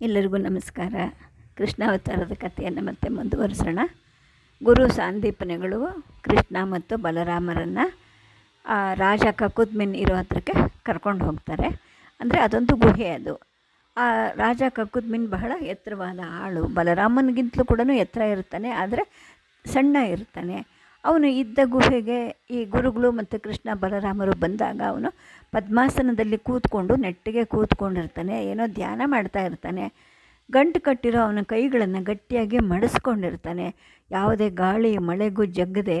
ಎಲ್ಲರಿಗೂ ನಮಸ್ಕಾರ. ಕೃಷ್ಣಾವತಾರದ ಕಥೆಯನ್ನು ಮತ್ತೆ ಮುಂದುವರಿಸೋಣ. ಗುರು ಸಾಂದೀಪನೆಗಳು ಕೃಷ್ಣ ಮತ್ತು ಬಲರಾಮರನ್ನು ರಾಜ ಕಕುದ್ಮಿನ್ ಇರೋ ಹತ್ರಕ್ಕೆ ಕರ್ಕೊಂಡು ಹೋಗ್ತಾರೆ. ಅಂದರೆ ಅದೊಂದು ಗುಹೆ ಅದು. ಆ, ರಾಜ ಕಕುದ್ಮಿನ್ ಬಹಳ ಎತ್ತರವಾದ ಆಳು. ಬಲರಾಮನಿಗಿಂತಲೂ ಕೂಡ ಎತ್ತರ ಇರ್ತಾನೆ, ಆದರೆ ಸಣ್ಣ ಇರ್ತಾನೆ. ಅವನು ಇದ್ದ ಗುಹೆಗೆ ಈ ಗುರುಗಳು ಮತ್ತು ಕೃಷ್ಣ ಬಲರಾಮರು ಬಂದಾಗ ಅವನು ಪದ್ಮಾಸನದಲ್ಲಿ ಕೂತ್ಕೊಂಡು ನೆಟ್ಟಿಗೆ ಕೂತ್ಕೊಂಡಿರ್ತಾನೆ, ಏನೋ ಧ್ಯಾನ ಮಾಡ್ತಾ ಇರ್ತಾನೆ. ಗಂಟು ಕಟ್ಟಿರೋ ಅವನ ಕೈಗಳನ್ನು ಗಟ್ಟಿಯಾಗಿ ಮಡಿಸ್ಕೊಂಡಿರ್ತಾನೆ. ಯಾವುದೇ ಗಾಳಿ, ಮಳೆಗೂ ಜಗ್ಗದೆ,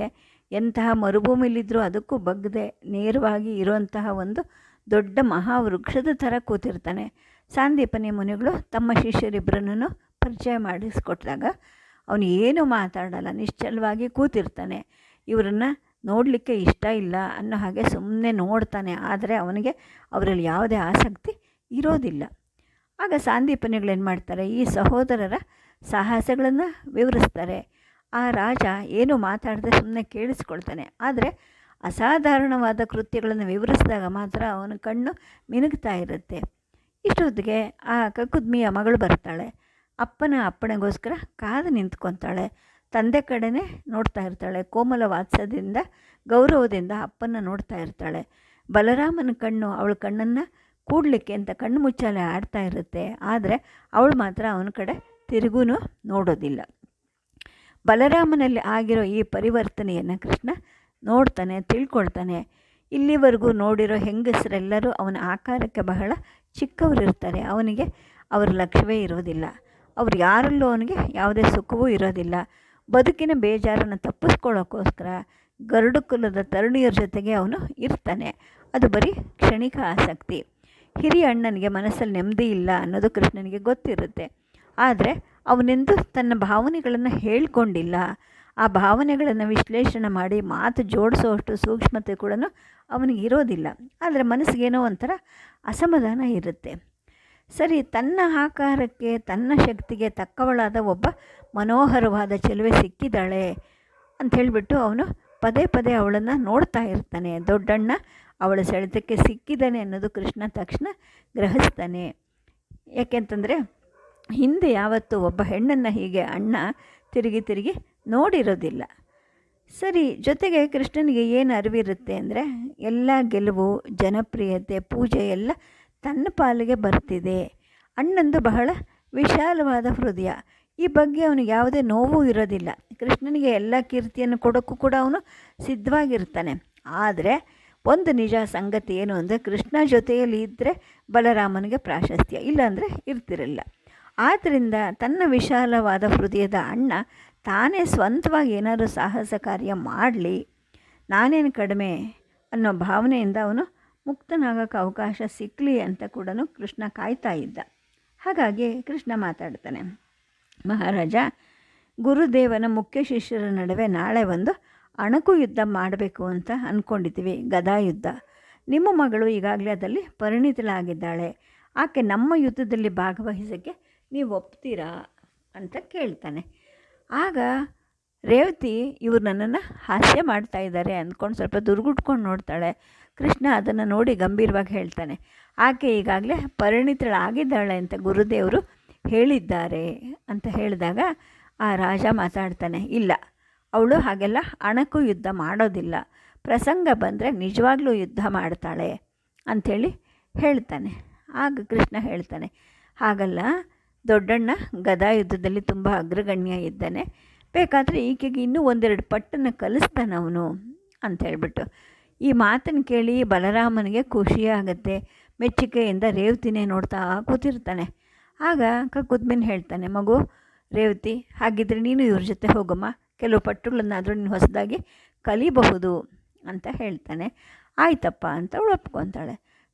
ಎಂತಹ ಮರುಭೂಮಿಲಿದ್ದರೂ ಅದಕ್ಕೂ ಬಗ್ಗದೆ ನೇರವಾಗಿ ಇರುವಂತಹ ಒಂದು ದೊಡ್ಡ ಮಹಾವೃಕ್ಷದ ಥರ ಕೂತಿರ್ತಾನೆ. ಸಾಂದೀಪನಿ ಮುನಿಗಳು ತಮ್ಮ ಶಿಷ್ಯರಿಬ್ಬರನ್ನು ಪರಿಚಯ ಮಾಡಿಸ್ಕೊಟ್ಟಾಗ ಅವನು ಏನು ಮಾತಾಡಲ್ಲ, ನಿಶ್ಚಲವಾಗಿ ಕೂತಿರ್ತಾನೆ. ಇವರನ್ನು ನೋಡಲಿಕ್ಕೆ ಇಷ್ಟ ಇಲ್ಲ ಅನ್ನೋ ಹಾಗೆ ಸುಮ್ಮನೆ ನೋಡ್ತಾನೆ, ಆದರೆ ಅವನಿಗೆ ಅವರಲ್ಲಿ ಯಾವುದೇ ಆಸಕ್ತಿ ಇರೋದಿಲ್ಲ. ಆಗ ಸಾಂದೀಪನಿಗಳೇನು ಮಾಡ್ತಾರೆ, ಈ ಸಹೋದರರ ಸಾಹಸಗಳನ್ನು ವಿವರಿಸ್ತಾರೆ. ಆ ರಾಜ ಏನು ಮಾತಾಡದೆ ಸುಮ್ಮನೆ ಕೇಳಿಸ್ಕೊಳ್ತಾನೆ, ಆದರೆ ಅಸಾಧಾರಣವಾದ ಕೃತ್ಯಗಳನ್ನು ವಿವರಿಸಿದಾಗ ಮಾತ್ರ ಅವನ ಕಣ್ಣು ಮಿನುಗ್ತಾ ಇರುತ್ತೆ. ಇಷ್ಟೊತ್ತಿಗೆ ಆ ಕಕುದ್ಮಿಯ ಮಗಳು ಬರ್ತಾಳೆ. ಅಪ್ಪನ ಅಪ್ಪಣೆಗೋಸ್ಕರ ಕಾದು ನಿಂತ್ಕೊತಾಳೆ. ತಂದೆ ಕಡೆನೇ ನೋಡ್ತಾ ಇರ್ತಾಳೆ. ಕೋಮಲ ವಾತ್ಸದಿಂದ ಗೌರವದಿಂದ ಅಪ್ಪನ ನೋಡ್ತಾ ಇರ್ತಾಳೆ. ಬಲರಾಮನ ಕಣ್ಣು ಅವಳ ಕಣ್ಣನ್ನು ಕೂಡಲಿಕ್ಕೆ ಅಂತ ಕಣ್ಣು ಮುಚ್ಚಾಲೆ ಆಡ್ತಾ ಇರುತ್ತೆ. ಆದರೆ ಅವಳು ಮಾತ್ರ ಅವನ ಕಡೆ ತಿರುಗೂ ನೋಡೋದಿಲ್ಲ. ಬಲರಾಮನಲ್ಲಿ ಆಗಿರೋ ಈ ಪರಿವರ್ತನೆಯನ್ನು ಕೃಷ್ಣ ನೋಡ್ತಾನೆ, ತಿಳ್ಕೊಳ್ತಾನೆ. ಇಲ್ಲಿವರೆಗೂ ನೋಡಿರೋ ಹೆಂಗಸರೆಲ್ಲರೂ ಅವನ ಆಕಾರಕ್ಕೆ ಬಹಳ ಚಿಕ್ಕವರಿರ್ತಾರೆ. ಅವನಿಗೆ ಅವರ ಲಕ್ಷ್ಯವೇ ಇರೋದಿಲ್ಲ. ಅವ್ರು ಯಾರಲ್ಲೂ ಅವನಿಗೆ ಯಾವುದೇ ಸುಖವೂ ಇರೋದಿಲ್ಲ. ಬದುಕಿನ ಬೇಜಾರನ್ನು ತಪ್ಪಿಸ್ಕೊಳ್ಳೋಕ್ಕೋಸ್ಕರ ಗರುಡು ಕುಲದ ತರುಣಿಯರ ಜೊತೆಗೆ ಅವನು ಇರ್ತಾನೆ. ಅದು ಬರೀ ಕ್ಷಣಿಕ ಆಸಕ್ತಿ. ಹಿರಿಯ ಅಣ್ಣನಿಗೆ ಮನಸ್ಸಲ್ಲಿ ನೆಮ್ಮದಿ ಇಲ್ಲ ಅನ್ನೋದು ಕೃಷ್ಣನಿಗೆ ಗೊತ್ತಿರುತ್ತೆ. ಆದರೆ ಅವನೆಂದು ತನ್ನ ಭಾವನೆಗಳನ್ನು ಹೇಳ್ಕೊಂಡಿಲ್ಲ. ಆ ಭಾವನೆಗಳನ್ನು ವಿಶ್ಲೇಷಣೆ ಮಾಡಿ ಮಾತು ಜೋಡಿಸೋಷ್ಟು ಸೂಕ್ಷ್ಮತೆ ಕೂಡ ಅವನಿಗೆ ಇರೋದಿಲ್ಲ. ಆದರೆ ಮನಸ್ಸಿಗೇನೋ ಒಂಥರ ಅಸಮಾಧಾನ ಇರುತ್ತೆ. ಸರಿ, ತನ್ನ ಆಕಾರಕ್ಕೆ, ತನ್ನ ಶಕ್ತಿಗೆ ತಕ್ಕವಳಾದ ಒಬ್ಬ ಮನೋಹರವಾದ ಚೆಲುವೆ ಸಿಕ್ಕಿದ್ದಾಳೆ ಅಂತ ಹೇಳಿಬಿಟ್ಟು ಅವನು ಪದೇ ಪದೇ ಅವಳನ್ನು ನೋಡ್ತಾ ಇರ್ತಾನೆ. ದೊಡ್ಡಣ್ಣ, ಅವಳ ಸೆಳೆತಕ್ಕೆ ಸಿಕ್ಕಿದ್ದಾನೆ ಅನ್ನೋದು ಕೃಷ್ಣ ತಕ್ಷಣ ಗ್ರಹಿಸ್ತಾನೆ. ಯಾಕೆಂತಂದರೆ, ಹಿಂದೆ ಯಾವತ್ತೂ ಒಬ್ಬ ಹೆಣ್ಣನ್ನು ಹೀಗೆ ಅಣ್ಣ ತಿರುಗಿ ತಿರುಗಿ ನೋಡಿರೋದಿಲ್ಲ. ಸರಿ, ಜೊತೆಗೆ ಕೃಷ್ಣನಿಗೆ ಏನು ಅರಿವಿರುತ್ತೆ ಅಂದರೆ, ಎಲ್ಲ ಗೆಲುವು, ಜನಪ್ರಿಯತೆ, ಪೂಜೆ ಎಲ್ಲ ತನ್ನ ಪಾಲಿಗೆ ಬರ್ತಿದೆ. ಅಣ್ಣಂದು ಬಹಳ ವಿಶಾಲವಾದ ಹೃದಯ. ಈ ಬಗ್ಗೆ ಅವನಿಗೆ ಯಾವುದೇ ನೋವು ಇರೋದಿಲ್ಲ. ಕೃಷ್ಣನಿಗೆ ಎಲ್ಲ ಕೀರ್ತಿಯನ್ನು ಕೊಡೋಕ್ಕೂ ಕೂಡ ಅವನು ಸಿದ್ಧವಾಗಿರ್ತಾನೆ. ಆದರೆ ಒಂದು ನಿಜ ಸಂಗತಿ ಏನು ಅಂದರೆ ಕೃಷ್ಣ ಜೊತೆಯಲ್ಲಿ ಇದ್ದರೆ ಬಲರಾಮನಿಗೆ ಪ್ರಾಶಸ್ತ್ಯ ಇಲ್ಲಾಂದರೆ ಇರ್ತಿರಲಿಲ್ಲ. ಆದ್ದರಿಂದ ತನ್ನ ವಿಶಾಲವಾದ ಹೃದಯದ ಅಣ್ಣ ತಾನೇ ಸ್ವಂತವಾಗಿ ಏನಾದರೂ ಸಾಹಸ ಕಾರ್ಯ ಮಾಡಲಿ, ನಾನೇನು ಕಡಿಮೆ ಅನ್ನೋ ಭಾವನೆಯಿಂದ ಅವನು ಮುಕ್ತನಾಗೋಕ್ಕೆ ಅವಕಾಶ ಸಿಕ್ಕಲಿ ಅಂತ ಕೂಡ ಕೃಷ್ಣ ಕಾಯ್ತಾ ಇದ್ದ. ಹಾಗಾಗಿ ಕೃಷ್ಣ ಮಾತಾಡ್ತಾನೆ, ಮಹಾರಾಜ, ಗುರುದೇವನ ಮುಖ್ಯ ಶಿಷ್ಯರ ನಡುವೆ ನಾಳೆ ಒಂದು ಅಣಕು ಯುದ್ಧ ಮಾಡಬೇಕು ಅಂತ ಅಂದ್ಕೊಂಡಿದ್ದೀವಿ ಗದಾ ಯುದ್ಧ ನಿಮ್ಮ ಮಗಳು ಈಗಾಗಲೇ ಅದರಲ್ಲಿ ಪರಿಣಿತಳಾಗಿದ್ದಾಳೆ. ಆಕೆ ನಮ್ಮ ಯುದ್ಧದಲ್ಲಿ ಭಾಗವಹಿಸೋಕ್ಕೆ ನೀವು ಒಪ್ತೀರಾ? ಅಂತ ಕೇಳ್ತಾನೆ. ಆಗ ರೇವತಿ ಇವ್ರು ನನ್ನನ್ನು ಹಾಸ್ಯ ಮಾಡ್ತಾ ಇದ್ದಾರೆ ಅಂದ್ಕೊಂಡು ಸ್ವಲ್ಪ ದುರ್ಗುಟ್ಕೊಂಡು ನೋಡ್ತಾಳೆ. ಕೃಷ್ಣ ಅದನ್ನು ನೋಡಿ ಗಂಭೀರವಾಗಿ ಹೇಳ್ತಾನೆ. ಆಕೆ ಈಗಾಗಲೇ ಪರಿಣಿತಳಾಗಿದ್ದಾಳೆ ಅಂತ ಗುರುದೇವರು ಹೇಳಿದ್ದಾರೆ ಅಂತ ಹೇಳಿದಾಗ ಆ ರಾಜ ಮಾತಾಡ್ತಾನೆ. ಇಲ್ಲ, ಅವಳು ಹಾಗೆಲ್ಲ ಅಣಕು ಯುದ್ಧ ಮಾಡೋದಿಲ್ಲ. ಪ್ರಸಂಗ ಬಂದರೆ ನಿಜವಾಗ್ಲೂ ಯುದ್ಧ ಮಾಡ್ತಾಳೆ ಅಂಥೇಳಿ ಹೇಳ್ತಾನೆ. ಆಗ ಕೃಷ್ಣ ಹೇಳ್ತಾನೆ, ಹಾಗಲ್ಲ, ದೊಡ್ಡಣ್ಣ ಗದಾ ಯುದ್ಧದಲ್ಲಿ ತುಂಬ ಅಗ್ರಗಣ್ಯ ಇದ್ದಾನೆ. ಬೇಕಾದರೆ ಈಕೆಗೆ ಇನ್ನೂ ಒಂದೆರಡು ಪಟ್ಟನ್ನು ಕಲಿಸ್ತಾನೆ ಅವನು ಅಂತ ಹೇಳ್ಬಿಟ್ಟು. ಈ ಮಾತನ್ನು ಕೇಳಿ ಬಲರಾಮನಿಗೆ ಖುಷಿಯಾಗತ್ತೆ. ಮೆಚ್ಚುಗೆಯಿಂದ ರೇವತಿನೇ ನೋಡ್ತಾ ಕೂತಿರ್ತಾನೆ. ಆಗ ಕಕ್ಕುದ್ಮೇಲೆ ಹೇಳ್ತಾನೆ, ಮಗು, ರೇವತಿ, ಹಾಗಿದ್ರೆ ನೀನು ಇವ್ರ ಜೊತೆ ಹೋಗಮ್ಮ. ಕೆಲವು ಪಟ್ಟುಗಳನ್ನಾದರೂ ನೀನು ಹೊಸದಾಗಿ ಕಲಿಬಹುದು ಅಂತ ಹೇಳ್ತಾನೆ. ಆಯ್ತಪ್ಪ ಅಂತ ಅವಳು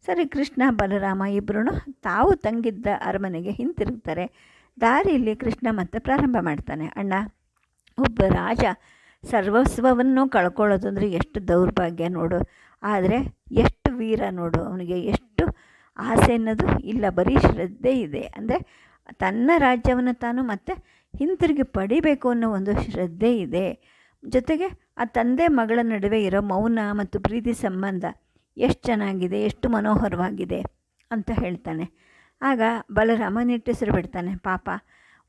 ಸರಿ ಕೃಷ್ಣ, ಬಲರಾಮ ಇಬ್ಬರೂ ತಾವು ತಂಗಿದ್ದ ಅರಮನೆಗೆ ಹಿಂತಿರುಗ್ತಾರೆ. ದಾರಿಯಲ್ಲಿ ಕೃಷ್ಣ ಮತ್ತೆ ಪ್ರಾರಂಭ ಮಾಡ್ತಾನೆ. ಅಣ್ಣ ಒಬ್ಬ ರಾಜ ಸರ್ವಸ್ವವನ್ನು ಕಳ್ಕೊಳ್ಳೋದು ಅಂದರೆ ಎಷ್ಟು ದೌರ್ಭಾಗ್ಯ ನೋಡು. ಆದರೆ ಎಷ್ಟು ವೀರ ನೋಡು. ಅವನಿಗೆ ಎಷ್ಟು ಆಸೆ ಅನ್ನೋದು ಇಲ್ಲ. ಬರೀ ಶ್ರದ್ಧೆ ಇದೆ. ಅಂದರೆ ತನ್ನ ರಾಜ್ಯವನ್ನು ತಾನು ಮತ್ತೆ ಹಿಂತಿರುಗಿ ಪಡಿಬೇಕು ಅನ್ನೋ ಒಂದು ಶ್ರದ್ಧೆ ಇದೆ. ಜೊತೆಗೆ ಆ ತಂದೆ ಮಗಳ ನಡುವೆ ಇರೋ ಮೌನ ಮತ್ತು ಪ್ರೀತಿ ಸಂಬಂಧ ಎಷ್ಟು ಚೆನ್ನಾಗಿದೆ, ಎಷ್ಟು ಮನೋಹರವಾಗಿದೆ ಅಂತ ಹೇಳ್ತಾನೆ. ಆಗ ಬಲರಾಮ ನಿಟ್ಟುಸಿರು ಬಿಡ್ತಾನೆ. ಪಾಪ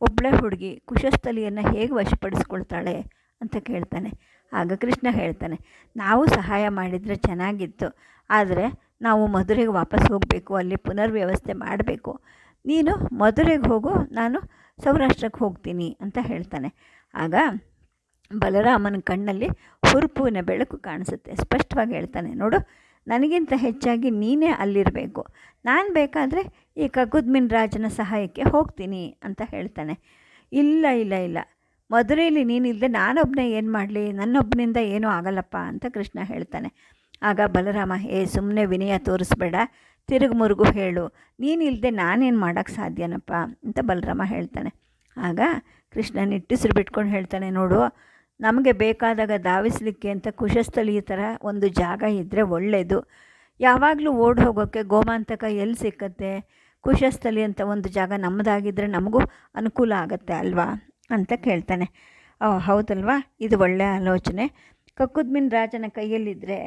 ಒಬ್ಬಳೆ ಹುಡುಗಿ ಕುಶಸ್ಥಲಿಯನ್ನು ಹೇಗೆ ವಶಪಡಿಸ್ಕೊಳ್ತಾಳೆ ಅಂತ ಕೇಳ್ತಾನೆ. ಆಗ ಕೃಷ್ಣ ಹೇಳ್ತಾನೆ, ನಾವು ಸಹಾಯ ಮಾಡಿದರೆ ಚೆನ್ನಾಗಿತ್ತು, ಆದರೆ ನಾವು ಮಧುರೆಗೆ ವಾಪಸ್ ಹೋಗಬೇಕು, ಅಲ್ಲಿ ಪುನರ್ವ್ಯವಸ್ಥೆ ಮಾಡಬೇಕು. ನೀನು ಮಧುರೆಗೆ ಹೋಗು, ನಾನು ಸೌರಾಷ್ಟ್ರಕ್ಕೆ ಹೋಗ್ತೀನಿ, ಅಂತ ಹೇಳ್ತಾನೆ. ಆಗ ಬಲರಾಮನ ಕಣ್ಣಲ್ಲಿ ಹುರುಪಿನ ಬೆಳಕು ಕಾಣಿಸುತ್ತೆ. ಸ್ಪಷ್ಟವಾಗಿ ಹೇಳ್ತಾನೆ, ನೋಡು ನನಗಿಂತ ಹೆಚ್ಚಾಗಿ ನೀನೇ ಅಲ್ಲಿರಬೇಕು. ನಾನು ಬೇಕಾದರೆ ಈ ಕಗುದ್ಮಿನ್ ರಾಜನ ಸಹಾಯಕ್ಕೆ ಹೋಗ್ತೀನಿ ಅಂತ ಹೇಳ್ತಾನೆ. ಇಲ್ಲ ಇಲ್ಲ ಇಲ್ಲ. ಮಧುರೆಯಲ್ಲಿ ನೀನಿಲ್ಲದೆ ನಾನೊಬ್ಬನೇ ಏನು ಮಾಡಲಿ? ನನ್ನೊಬ್ಬನಿಂದ ಏನೂ ಆಗಲ್ಲಪ್ಪ ಅಂತ ಕೃಷ್ಣ ಹೇಳ್ತಾನೆ. ಆಗ ಬಲರಾಮ, ಏ ಸುಮ್ಮನೆ ವಿನಯ ತೋರಿಸ್ಬೇಡ. ತಿರುಗು ಮುರುಗು ಹೇಳು. ನೀನಿಲ್ಲದೆ ನಾನೇನು ಮಾಡೋಕ್ಕೆ ಸಾಧ್ಯನಪ್ಪ? ಅಂತ ಬಲರಾಮ ಹೇಳ್ತಾನೆ. ಆಗ ಕೃಷ್ಣ ನಿಟ್ಟುಸಿರು ಬಿಟ್ಕೊಂಡು ಹೇಳ್ತಾನೆ, ನೋಡು ನಮಗೆ ಬೇಕಾದಾಗ ಧಾವಿಸಲಿಕ್ಕೆ ಅಂತ ಕುಶಸ್ಥಳೀಯ ಥರ ಒಂದು ಜಾಗ ಇದ್ದರೆ ಒಳ್ಳೆಯದು ಯಾವಾಗಲೂ ಓಡಿ ಹೋಗೋಕ್ಕೆ ಗೋಮಾಂತಕ ಎಲ್ಲಿ ಸಿಕ್ಕತ್ತೆ? ಕುಶಸ್ಥಳಿ ಅಂತ ಒಂದು ಜಾಗ ನಮ್ಮದಾಗಿದ್ದರೆ ನಮಗೂ ಅನುಕೂಲ ಆಗುತ್ತೆ ಅಲ್ವಾ? ಅಂತ ಕೇಳ್ತಾನೆ. ಓ ಹೌದಲ್ವಾ? ಇದು ಒಳ್ಳೆಯ ಆಲೋಚನೆ. ಕಕ್ಕುದ್ಮಿನ್ ರಾಜನ ಕೈಯಲ್ಲಿದ್ದರೆ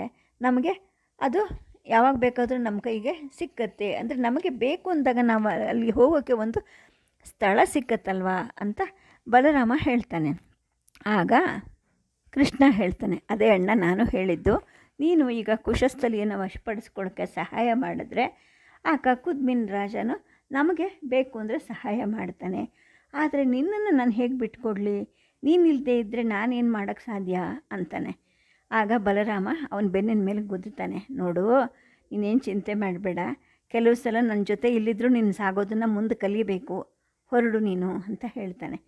ನಮಗೆ ಅದು ಯಾವಾಗ ಬೇಕಾದರೂ ನಮ್ಮ ಕೈಗೆ ಸಿಕ್ಕತ್ತೆ. ಅಂದರೆ ನಮಗೆ ಬೇಕು ಅಂದಾಗ ನಾವು ಅಲ್ಲಿ ಹೋಗೋಕ್ಕೆ ಒಂದು ಸ್ಥಳ ಸಿಕ್ಕತ್ತಲ್ವಾ ಅಂತ ಬಲರಾಮ ಹೇಳ್ತಾನೆ. ಆಗ ಕೃಷ್ಣ ಹೇಳ್ತಾನೆ, ಅದೇ ಅಣ್ಣ, ನಾನು ಹೇಳಿದ್ದು, ನೀನು ಈಗ ಕುಶಸ್ಥಲಿಯನ್ನು ವಶಪಡಿಸ್ಕೊಳ್ಳೋಕ್ಕೆ ಸಹಾಯ ಮಾಡಿದ್ರೆ ಆ ಕಕ್ಕುದ್ಮಿನ್ ರಾಜನು ನಮಗೆ ಬೇಕು ಅಂದರೆ ಸಹಾಯ ಮಾಡ್ತಾನೆ. ಆದರೆ ನಿನ್ನನ್ನು ನಾನು ಹೇಗೆ ಬಿಟ್ಕೊಡ್ಲಿ? ನೀನಿಲ್ಲದೆ ಇದ್ದರೆ ನಾನೇನು ಮಾಡೋಕ್ಕೆ ಸಾಧ್ಯ? ಅಂತಾನೆ. ಆಗ ಬಲರಾಮ ಅವನ ಬೆನ್ನಿನ ಮೇಲೆ ಗುದ್ದುತ್ತಾನೆ, ನೋಡು, ನೀನೇನು ಚಿಂತೆ ಮಾಡಬೇಡ. ಕೆಲವು ಸಲ ನನ್ನ ಜೊತೆ ಇಲ್ಲಿದ್ದರೂ ನೀನು ಸಾಗೋದನ್ನು ಮುಂದೆ ಕಲಿಬೇಕು. ಹೊರಡು ನೀನು, ಅಂತ ಹೇಳ್ತಾನೆ.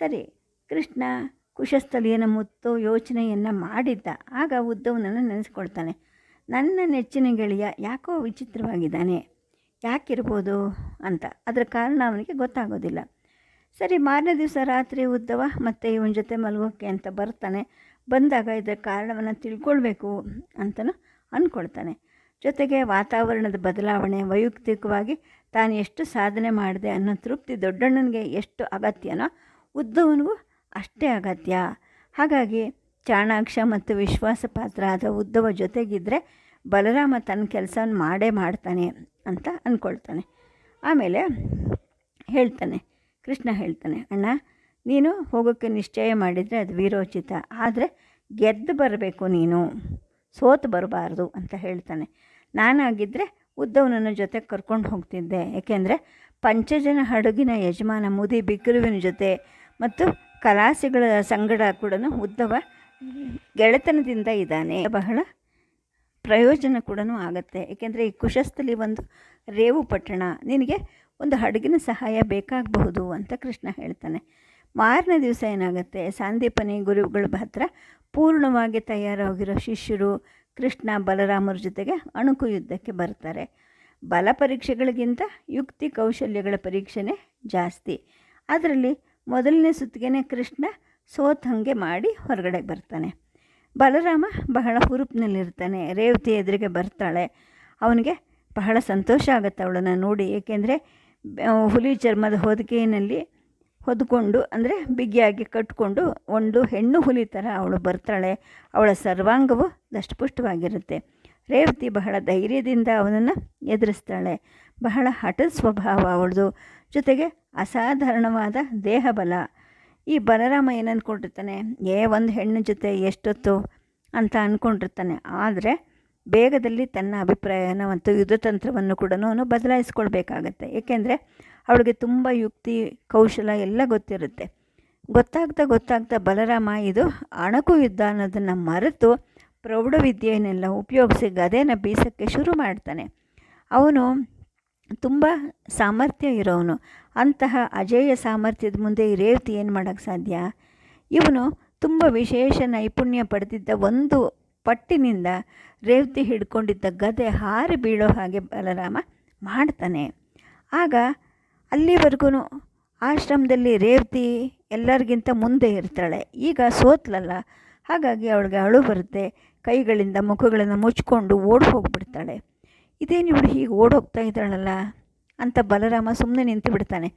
ಸರಿ, ಕೃಷ್ಣ ಕುಶಸ್ಥಲಿಯನ್ನು ಮುತ್ತು ಯೋಚನೆಯನ್ನು ಮಾಡಿದ್ದ. ಆಗ ಉದ್ದವನನ್ನು ನೆನೆಸ್ಕೊಳ್ತಾನೆ. ನನ್ನ ನೆಚ್ಚಿನ ಗೆಳೆಯ ಯಾಕೋ ವಿಚಿತ್ರವಾಗಿದ್ದಾನೆ. ಯಾಕಿರ್ಬೋದು ಅಂತ. ಅದರ ಕಾರಣ ಅವನಿಗೆ ಗೊತ್ತಾಗೋದಿಲ್ಲ. ಸರಿ, ಮಾರನೇ ದಿವಸ ರಾತ್ರಿ ಉದ್ದವ ಮತ್ತು ಇವನ ಜೊತೆ ಮಲಗೋಕ್ಕೆ ಅಂತ ಬರ್ತಾನೆ. ಬಂದಾಗ ಇದರ ಕಾರಣವನ್ನು ತಿಳ್ಕೊಳ್ಬೇಕು ಅಂತಲೂ ಅಂದ್ಕೊಳ್ತಾನೆ ಜೊತೆಗೆ ವಾತಾವರಣದ ಬದಲಾವಣೆ ವೈಯಕ್ತಿಕವಾಗಿ ತಾನು ಎಷ್ಟು ಸಾಧನೆ ಮಾಡಿದೆ ಅನ್ನೋ ತೃಪ್ತಿ ದೊಡ್ಡಣ್ಣನಿಗೆ ಎಷ್ಟು ಅಗತ್ಯನೋ ಉದ್ದವನಿಗೂ ಅಷ್ಟೇ ಅಗತ್ಯ. ಹಾಗಾಗಿ ಚಾಣಾಕ್ಷ ಮತ್ತು ವಿಶ್ವಾಸಪಾತ್ರ ಆದ ಉದ್ದವ ಜೊತೆಗಿದ್ದರೆ ಬಲರಾಮ ತನ್ನ ಕೆಲಸವನ್ನು ಮಾಡೇ ಮಾಡ್ತಾನೆ ಅಂತ ಅಂದ್ಕೊಳ್ತಾನೆ ಆಮೇಲೆ ಹೇಳ್ತಾನೆ, ಕೃಷ್ಣ ಹೇಳ್ತಾನೆ, ಅಣ್ಣ, ನೀನು ಹೋಗೋಕ್ಕೆ ನಿಶ್ಚಯ ಮಾಡಿದರೆ ಅದು ವೀರೋಚಿತ, ಆದರೆ ಗೆದ್ದು ಬರಬೇಕು ನೀನು, ಸೋತು ಬರಬಾರ್ದು ಅಂತ ಹೇಳ್ತಾನೆ. ನಾನಾಗಿದ್ದರೆ ಉದ್ದವನನ್ನು ಜೊತೆ ಕರ್ಕೊಂಡು ಹೋಗ್ತಿದ್ದೆ, ಏಕೆಂದರೆ ಪಂಚಜನ ಹಡಗಿನ ಯಜಮಾನ ಮುದಿ ಬಿಗ್ರುವಿನ ಜೊತೆ ಮತ್ತು ಕಲಾಸಿಗಳ ಸಂಗಡ ಕೂಡ ಉದ್ದವ ಗೆಳೆತನದಿಂದ ಇದ್ದಾನೆ. ಬಹಳ ಪ್ರಯೋಜನ ಕೂಡ ಆಗುತ್ತೆ. ಏಕೆಂದರೆ ಈ ಕುಶಸ್ಥಲಿ ಒಂದು ರೇವು ಪಟ್ಟಣ, ನಿನಗೆ ಒಂದು ಹಡಗಿನ ಸಹಾಯ ಬೇಕಾಗಬಹುದು ಅಂತ ಕೃಷ್ಣ ಹೇಳ್ತಾನೆ. ಮಾರನೇ ದಿವಸ ಏನಾಗುತ್ತೆ? ಸಾಂದೀಪನಿ ಗುರುಗಳ ಹತ್ರ ಪೂರ್ಣವಾಗಿ ತಯಾರಾಗಿರೋ ಶಿಷ್ಯರು ಕೃಷ್ಣ ಬಲರಾಮರ ಜೊತೆಗೆ ಅಣುಕು ಯುದ್ಧಕ್ಕೆ ಬರ್ತಾರೆ. ಬಲ ಪರೀಕ್ಷೆಗಳಿಗಿಂತ ಯುಕ್ತಿ ಕೌಶಲ್ಯಗಳ ಪರೀಕ್ಷೆನೇ ಜಾಸ್ತಿ. ಅದರಲ್ಲಿ ಮೊದಲನೇ ಸುತ್ತಿಗೆ ಕೃಷ್ಣ ಸೋತಂಗೆ ಮಾಡಿ ಹೊರಗಡೆ ಬರ್ತಾನೆ. ಬಲರಾಮ ಬಹಳ ಹುರುಪಿನಲ್ಲಿರ್ತಾನೆ. ರೇವತಿ ಎದುರಿಗೆ ಬರ್ತಾಳೆ. ಅವನಿಗೆ ಬಹಳ ಸಂತೋಷ ಆಗುತ್ತೆ ಅವಳನ್ನು ನೋಡಿ. ಏಕೆಂದರೆ ಹುಲಿ ಚರ್ಮದ ಹೊದಿಕೆಯಲ್ಲಿ ಹೊದ್ಕೊಂಡು, ಅಂದರೆ ಬಿಗಿಯಾಗಿ ಕಟ್ಕೊಂಡು ಒಂದು ಹೆಣ್ಣು ಹುಲಿ ಥರ ಅವಳು ಬರ್ತಾಳೆ. ಅವಳ ಸರ್ವಾಂಗವು ದಷ್ಟಪುಷ್ಟವಾಗಿರುತ್ತೆ. ರೇವತಿ ಬಹಳ ಧೈರ್ಯದಿಂದ ಅವನನ್ನು ಎದುರಿಸ್ತಾಳೆ. ಬಹಳ ಹಠದ ಸ್ವಭಾವ ಅವಳದು. ಜೊತೆಗೆ ಅಸಾಧಾರಣವಾದ ದೇಹಬಲ. ಈ ಬಲರಾಮ ಏನು ಅಂದ್ಕೊಂಡಿರ್ತಾನೆ ಏ, ಒಂದು ಹೆಣ್ಣು ಜೊತೆ ಎಷ್ಟೊತ್ತು ಅಂತ ಅಂದ್ಕೊಂಡಿರ್ತಾನೆ ಆದರೆ ಬೇಗದಲ್ಲಿ ತನ್ನ ಅಭಿಪ್ರಾಯನ ಮತ್ತು ಯುದ್ಧತಂತ್ರವನ್ನು ಕೂಡ ಅವನು ಬದಲಾಯಿಸ್ಕೊಳ್ಬೇಕಾಗತ್ತೆ. ಏಕೆಂದರೆ ಅವಳಿಗೆ ತುಂಬ ಯುಕ್ತಿ, ಕೌಶಲ ಎಲ್ಲ ಗೊತ್ತಿರುತ್ತೆ. ಗೊತ್ತಾಗ್ತಾ ಗೊತ್ತಾಗ್ತಾ ಬಲರಾಮ ಇದು ಅಣಕು ಯುದ್ಧ ಅನ್ನೋದನ್ನು ಮರೆತು ಪ್ರೌಢವಿದ್ಯೆಯನ್ನೆಲ್ಲ ಉಪಯೋಗಿಸಿ ಗದೆನ ಬೀಸೋಕ್ಕೆ ಶುರು ಮಾಡ್ತಾನೆ. ಅವನು ತುಂಬ ಸಾಮರ್ಥ್ಯ ಇರೋವನು. ಅಂತಹ ಅಜೇಯ ಸಾಮರ್ಥ್ಯದ ಮುಂದೆ ಈ ರೇವತಿ ಏನು ಮಾಡೋಕ್ಕೆ ಸಾಧ್ಯ? ಇವನು ತುಂಬ ವಿಶೇಷ ನೈಪುಣ್ಯ ಪಡೆದಿದ್ದ ಒಂದು ಪಟ್ಟಿನಿಂದ ರೇವತಿ ಹಿಡ್ಕೊಂಡಿದ್ದ ಗದೆ ಹಾರಿ ಬೀಳೋ ಹಾಗೆ ಬಲರಾಮ ಮಾಡ್ತಾನೆ. ಆಗ ಅಲ್ಲಿವರೆಗೂ ಆಶ್ರಮದಲ್ಲಿ ರೇವತಿ ಎಲ್ಲರಿಗಿಂತ ಮುಂದೆ ಇರ್ತಾಳೆ. ಈಗ ಸೋತ್ಲಲ್ಲ, ಹಾಗಾಗಿ ಅವಳಿಗೆ ಅಳು ಬರುತ್ತೆ. ಕೈಗಳಿಂದ ಮುಖಗಳನ್ನು ಮುಚ್ಕೊಂಡು ಓಡಿ ಹೋಗಿಬಿಡ್ತಾಳೆ. ಇದೇನು ಇವಳು ಹೀಗೆ ಓಡೋಗ್ತಾ ಇದ್ದಾಳಲ್ಲ ಅಂತ ಬಲರಾಮ ಸುಮ್ಮನೆ ನಿಂತು ಬಿಡ್ತಾನೆ.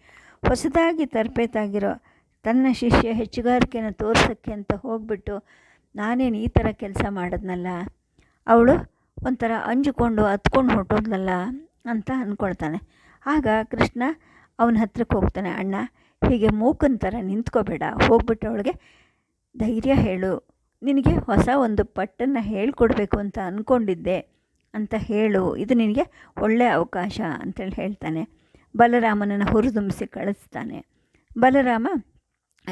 ಹೊಸದಾಗಿ ತರಬೇತಾಗಿರೋ ತನ್ನ ಶಿಷ್ಯ ಹೆಚ್ಚುಗಾರಿಕೆಯನ್ನು ತೋರಿಸೋಕ್ಕೆ ಅಂತ ಹೋಗ್ಬಿಟ್ಟು, ನಾನೇನು ಈ ಥರ ಕೆಲಸ ಮಾಡಿದ್ನಲ್ಲ? ಅವಳು ಒಂಥರ ಅಂಜಿಕೊಂಡು ಹತ್ಕೊಂಡು ಹೊಟ್ಟೋದ್ಲಲ್ಲ ಅಂತ ಅಂದ್ಕೊಳ್ತಾನೆ ಆಗ ಕೃಷ್ಣ ಅವನ ಹತ್ರಕ್ಕೆ ಹೋಗ್ತಾನೆ, ಅಣ್ಣ, ಹೀಗೆ ಮೂಕನ ಥರ ನಿಂತ್ಕೋಬೇಡ. ಹೋಗ್ಬಿಟ್ಟು ಅವಳಿಗೆ ಧೈರ್ಯ ಹೇಳು. ನಿನಗೆ ಹೊಸ ಒಂದು ಪಟ್ಟನ್ನು ಹೇಳ್ಕೊಡ್ಬೇಕು ಅಂತ ಅಂದ್ಕೊಂಡಿದ್ದೆ ಅಂತ ಹೇಳು. ಇದು ನಿನಗೆ ಒಳ್ಳೆಯ ಅವಕಾಶ ಅಂತೇಳಿ ಹೇಳ್ತಾನೆ. ಬಲರಾಮನನ್ನು ಹುರಿದುಂಬಿಸಿ ಕಳಿಸ್ತಾನೆ. ಬಲರಾಮ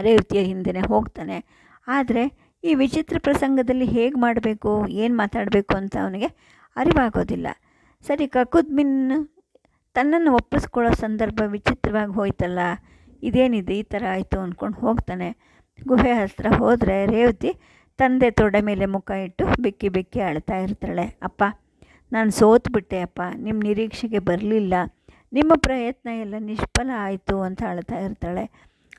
ರೇವತಿಯ ಹಿಂದೆ ಹೋಗ್ತಾನೆ. ಆದರೆ ಈ ವಿಚಿತ್ರ ಪ್ರಸಂಗದಲ್ಲಿ ಹೇಗೆ ಮಾಡಬೇಕು, ಏನು ಮಾತಾಡಬೇಕು ಅಂತ ಅವನಿಗೆ ಅರಿವಾಗೋದಿಲ್ಲ. ಸರಿ, ಕಕುದ್ಮಿನ್ ತನ್ನನ್ನು ಒಪ್ಪಿಸ್ಕೊಳ್ಳೋ ಸಂದರ್ಭ ವಿಚಿತ್ರವಾಗಿ ಹೋಯ್ತಲ್ಲ. ಇದೇನಿದೆ, ಈ ಥರ ಆಯಿತು ಅಂದ್ಕೊಂಡು ಹೋಗ್ತಾನೆ. ಗುಹೆ ಹತ್ರ ಹೋದರೆ ರೇವತಿ ತಂದೆ ತೊಡೆ ಮೇಲೆ ಮುಖ ಇಟ್ಟು ಬಿಕ್ಕಿ ಬಿಕ್ಕಿ ಅಳ್ತಾ ಇರ್ತಾಳೆ. ಅಪ್ಪ ನಾನು ಸೋತ್ಬಿಟ್ಟೆ, ಅಪ್ಪ. ನಿಮ್ಮ ನಿರೀಕ್ಷೆಗೆ ಬರಲಿಲ್ಲ. ನಿಮ್ಮ ಪ್ರಯತ್ನ ಎಲ್ಲ ನಿಷ್ಫಲ ಆಯಿತು ಅಂತ ಅಳ್ತಾ ಇರ್ತಾಳೆ.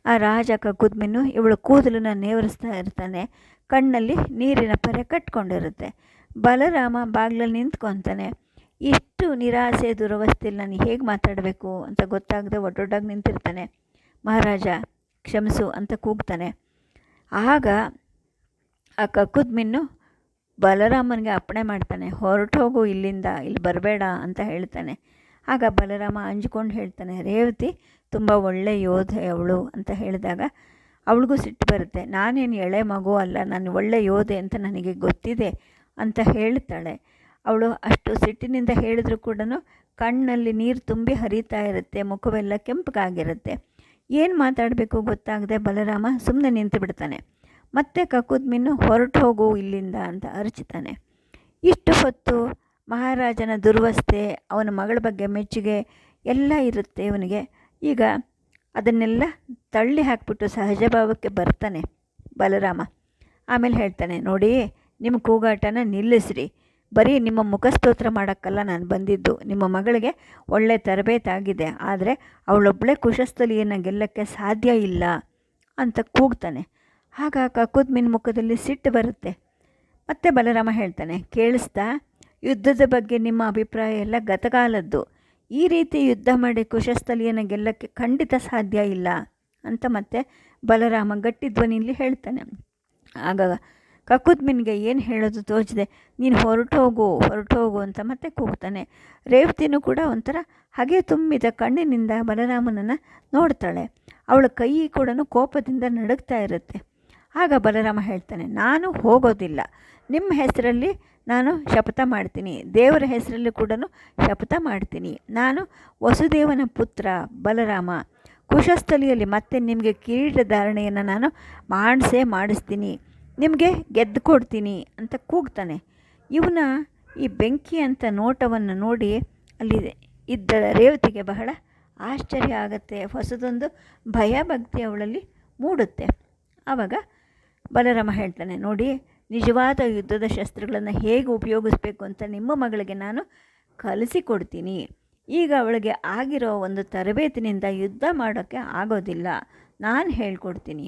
ಆ ರಾಜ ಕಕುದ್ಮಿನು ಇವಳು ಕೂದಲನ್ನು ನೇವರಿಸ್ತಾ ಇರ್ತಾನೆ. ಕಣ್ಣಲ್ಲಿ ನೀರಿನ ಪರೆ ಕಟ್ಕೊಂಡಿರುತ್ತೆ. ಬಲರಾಮ ಬಾಗ್ಲಲ್ಲಿ ನಿಂತ್ಕೊತಾನೆ. ಇಷ್ಟು ನಿರಾಸೆ ದುರವಸ್ಥೆಯಲ್ಲಿ ನಾನು ಹೇಗೆ ಮಾತಾಡಬೇಕು ಅಂತ ಗೊತ್ತಾಗದೆ ಒಡ್ಡೊಡ್ಡಾಗಿ ನಿಂತಿರ್ತಾನೆ. ಮಹಾರಾಜ, ಕ್ಷಮಿಸು ಅಂತ ಕೂಗ್ತಾನೆ. ಆಗ ಆ ಕಕ್ಕುದ್ಮಿನ್ನು ಬಲರಾಮನಿಗೆ ಅಪ್ಪಣೆ ಮಾಡ್ತಾನೆ ಹೊರಟು ಹೋಗು ಇಲ್ಲಿಂದ, ಇಲ್ಲಿ ಬರಬೇಡ ಅಂತ ಹೇಳ್ತಾನೆ. ಆಗ ಬಲರಾಮ ಅಂಜ್ಕೊಂಡು ಹೇಳ್ತಾನೆ, ರೇವತಿ, ತುಂಬ ಒಳ್ಳೆ ಯೋಧೆ ಅವಳು ಅಂತ ಹೇಳಿದಾಗ ಅವಳಿಗೂ ಸಿಟ್ಟು ಬರುತ್ತೆ. ನಾನೇನು ಎಳೆ ಮಗು ಅಲ್ಲ, ನಾನು ಒಳ್ಳೆ ಯೋಧೆ ಅಂತ ನನಗೆ ಗೊತ್ತಿದೆ ಅಂತ ಹೇಳ್ತಾಳೆ. ಅವಳು ಅಷ್ಟು ಸಿಟ್ಟಿನಿಂದ ಹೇಳಿದ್ರು ಕೂಡ ಕಣ್ಣಲ್ಲಿ ನೀರು ತುಂಬಿ ಹರಿತಾ ಇರುತ್ತೆ, ಮುಖವೆಲ್ಲ ಕೆಂಪಗಾಗಿರುತ್ತೆ. ಏನು ಮಾತಾಡಬೇಕು ಗೊತ್ತಾಗದೆ ಬಲರಾಮ ಸುಮ್ಮನೆ ನಿಂತು ಬಿಡ್ತಾನೆ ಮತ್ತೆ ಕಕುದ್ಮಿನ್ನು ಹೊರಟು ಹೋಗು ಇಲ್ಲಿಂದ ಅಂತ ಅರಚುತ್ತಾನೆ. ಇಷ್ಟು ಹೊತ್ತು ಮಹಾರಾಜನ ದುರ್ವಸ್ಥೆ, ಅವನ ಮಗಳ ಬಗ್ಗೆ ಮೆಚ್ಚುಗೆ ಎಲ್ಲ ಇರುತ್ತೆ ಇವನಿಗೆ. ಈಗ ಅದನ್ನೆಲ್ಲ ತಳ್ಳಿ ಹಾಕ್ಬಿಟ್ಟು ಸಹಜ ಭಾವಕ್ಕೆ ಬರ್ತಾನೆ ಬಲರಾಮ. ಆಮೇಲೆ ಹೇಳ್ತಾನೆ, ನೋಡಿ ನಿಮ್ಮ ಕೂಗಾಟನ ನಿಲ್ಲಿಸ್ರಿ. ಬರೀ ನಿಮ್ಮ ಮುಖಸ್ತೋತ್ರ ಮಾಡೋಕ್ಕಲ್ಲ ನಾನು ಬಂದಿದ್ದು. ನಿಮ್ಮ ಮಗಳಿಗೆ ಒಳ್ಳೆ ತರಬೇತಾಗಿದೆ ಆದರೆ ಅವಳೊಬ್ಬಳೆ ಕುಶಸ್ಥಲಿಯನ್ನು ಗೆಲ್ಲಕ್ಕೆ ಸಾಧ್ಯ ಇಲ್ಲ ಅಂತ ಕೂಗ್ತಾನೆ. ಆಗ ಕಕ್ಕುದ್ಮಿನ ಮುಖದಲ್ಲಿ ಸಿಟ್ಟು ಬರುತ್ತೆ. ಮತ್ತೆ ಬಲರಾಮ ಹೇಳ್ತಾನೆ, ಕೇಳಿಸ್ತಾ, ಯುದ್ಧದ ಬಗ್ಗೆ ನಿಮ್ಮ ಅಭಿಪ್ರಾಯ ಎಲ್ಲ ಗತಕಾಲದ್ದು. ಈ ರೀತಿ ಯುದ್ಧ ಮಾಡಿ ಕುಶಸ್ಥಲಿಯನ್ನು ಗೆಲ್ಲಕ್ಕೆ ಖಂಡಿತ ಸಾಧ್ಯ ಇಲ್ಲ ಅಂತ ಮತ್ತೆ ಬಲರಾಮ ಗಟ್ಟಿ ಧ್ವನಿಯಲ್ಲಿ ಹೇಳ್ತಾನೆ. ಆಗ ಕಕುದ್ಮಿನ್ಗೆ ಏನು ಹೇಳೋದು ತೋಚಿದೆ, ನೀನು ಹೊರಟು ಹೋಗು ಹೊರಟು ಹೋಗು ಅಂತ ಮತ್ತೆ ಕೂಗ್ತಾನೆ. ರೇವತಿನೂ ಕೂಡ ಒಂಥರ ಹಾಗೆ ತುಂಬಿದ ಕಣ್ಣಿನಿಂದ ಬಲರಾಮನನ್ನು ನೋಡ್ತಾಳೆ. ಅವಳ ಕೈ ಕೂಡ ಕೋಪದಿಂದ ನಡುಗ್ತಾ ಇರುತ್ತೆ. ಆಗ ಬಲರಾಮ ಹೇಳ್ತಾನೆ, ನಾನು ಹೋಗೋದಿಲ್ಲ. ನಿಮ್ಮ ಹೆಸರಲ್ಲಿ ನಾನು ಶಪಥ ಮಾಡ್ತೀನಿ. ದೇವರ ಹೆಸರಲ್ಲಿ ಕೂಡ ಶಪಥ ಮಾಡ್ತೀನಿ. ನಾನು ವಸುದೇವನ ಪುತ್ರ ಬಲರಾಮ. ಕುಶಸ್ಥಲಿಯಲ್ಲಿ ಮತ್ತೆ ನಿಮಗೆ ಕಿರೀಟ ಧಾರಣೆಯನ್ನು ನಾನು ಮಾಡಿಸೇ ಮಾಡಿಸ್ತೀನಿ. ನಿಮಗೆ ಗೆದ್ದು ಕೊಡ್ತೀನಿ ಅಂತ ಕೂಗ್ತಾನೆ. ಇವನ ಈ ಬೆಂಕಿ ಅಂತ ನೋಟವನ್ನು ನೋಡಿ ಅಲ್ಲಿ ಇದ್ದ ರೇವತಿಗೆ ಬಹಳ ಆಶ್ಚರ್ಯ ಆಗುತ್ತೆ. ಹೊಸದೊಂದು ಭಯ ಭಕ್ತಿ ಅವಳಲ್ಲಿ ಮೂಡುತ್ತೆ. ಆವಾಗ ಬಲರಾಮ ಹೇಳ್ತಾನೆ, ನೋಡಿ, ನಿಜವಾದ ಯುದ್ಧದ ಶಸ್ತ್ರಗಳನ್ನು ಹೇಗೆ ಉಪಯೋಗಿಸ್ಬೇಕು ಅಂತ ನಿಮ್ಮ ಮಗಳಿಗೆ ನಾನು ಕಲಿಸಿಕೊಡ್ತೀನಿ. ಈಗ ಅವಳಿಗೆ ಆಗಿರೋ ಒಂದು ತರಬೇತಿನಿಂದ ಯುದ್ಧ ಮಾಡೋಕ್ಕೆ ಆಗೋದಿಲ್ಲ. ನಾನು ಹೇಳ್ಕೊಡ್ತೀನಿ.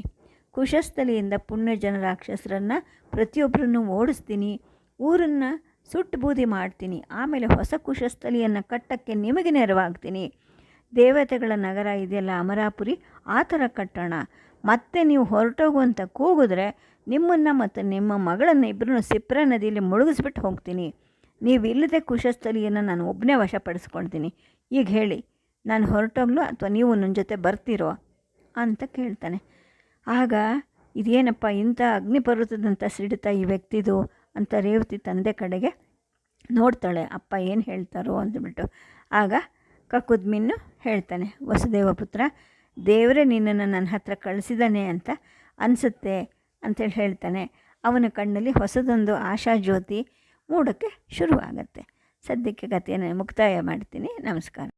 ಕುಶಸ್ಥಲಿಯಿಂದ ಪುಣ್ಯ ಜನ ರಾಕ್ಷಸರನ್ನು ಪ್ರತಿಯೊಬ್ಬರನ್ನು ಓಡಿಸ್ತೀನಿ. ಊರನ್ನು ಸುಟ್ಟು ಬೂದಿ ಮಾಡ್ತೀನಿ. ಆಮೇಲೆ ಹೊಸ ಕುಶಸ್ಥಲಿಯನ್ನು ಕಟ್ಟಕ್ಕೆ ನಿಮಗೆ ನೆರವಾಗ್ತೀನಿ. ದೇವತೆಗಳ ನಗರ ಇದೆಯಲ್ಲ ಅಮರಾಪುರಿ, ಆ ಥರ ಕಟ್ಟೋಣ. ಮತ್ತೆ ನೀವು ಹೊರಟೋಗುವಂತ ಕೂಗಿದ್ರೆ ನಿಮ್ಮನ್ನು ಮತ್ತು ನಿಮ್ಮ ಮಗಳನ್ನು ಇಬ್ಬರನ್ನು ಸಿಪ್ರ ನದಿಯಲ್ಲಿ ಮುಳುಗಿಸ್ಬಿಟ್ಟು ಹೋಗ್ತೀನಿ. ನೀವು ಇಲ್ಲದೆ ಕುಶಸ್ಥಲಿಯನ್ನು ನಾನು ಒಬ್ಬನೇ ವಶಪಡಿಸ್ಕೊಳ್ತೀನಿ. ಈಗ ಹೇಳಿ, ನಾನು ಹೊರಟೋಗ್ಲು ಅಥವಾ ನೀವು ನನ್ನ ಜೊತೆ ಬರ್ತೀರೋ ಅಂತ ಕೇಳ್ತಾನೆ. ಆಗ, ಇದೇನಪ್ಪ ಇಂಥ ಅಗ್ನಿಪರ್ವತದಂಥ ಸಿಡಿತ ಈ ವ್ಯಕ್ತಿದು ಅಂತ ರೇವತಿ ತಂದೆ ಕಡೆಗೆ ನೋಡ್ತಾಳೆ. ಅಪ್ಪ ಏನು ಹೇಳ್ತಾರೋ ಅಂದ್ಬಿಟ್ಟು. ಆಗ ಕಕುದ್ಮಿನ್ನು ಹೇಳ್ತಾನೆ, ವಸುದೇವ ಪುತ್ರ, ದೇವರೇ ನಿನ್ನನ್ನು ನನ್ನ ಹತ್ರ ಕಳಿಸಿದಾನೆ ಅಂತ ಅನಿಸುತ್ತೆ ಅಂತೇಳಿ ಹೇಳ್ತಾನೆ. ಅವನ ಕಣ್ಣಲ್ಲಿ ಹೊಸದೊಂದು ಆಶಾ ಜ್ಯೋತಿ ಮೂಡೋಕ್ಕೆ ಶುರುವಾಗತ್ತೆ. ಸದ್ಯಕ್ಕೆ ಕಥೆಯನ್ನು ಮುಕ್ತಾಯ ಮಾಡ್ತೀನಿ. ನಮಸ್ಕಾರ.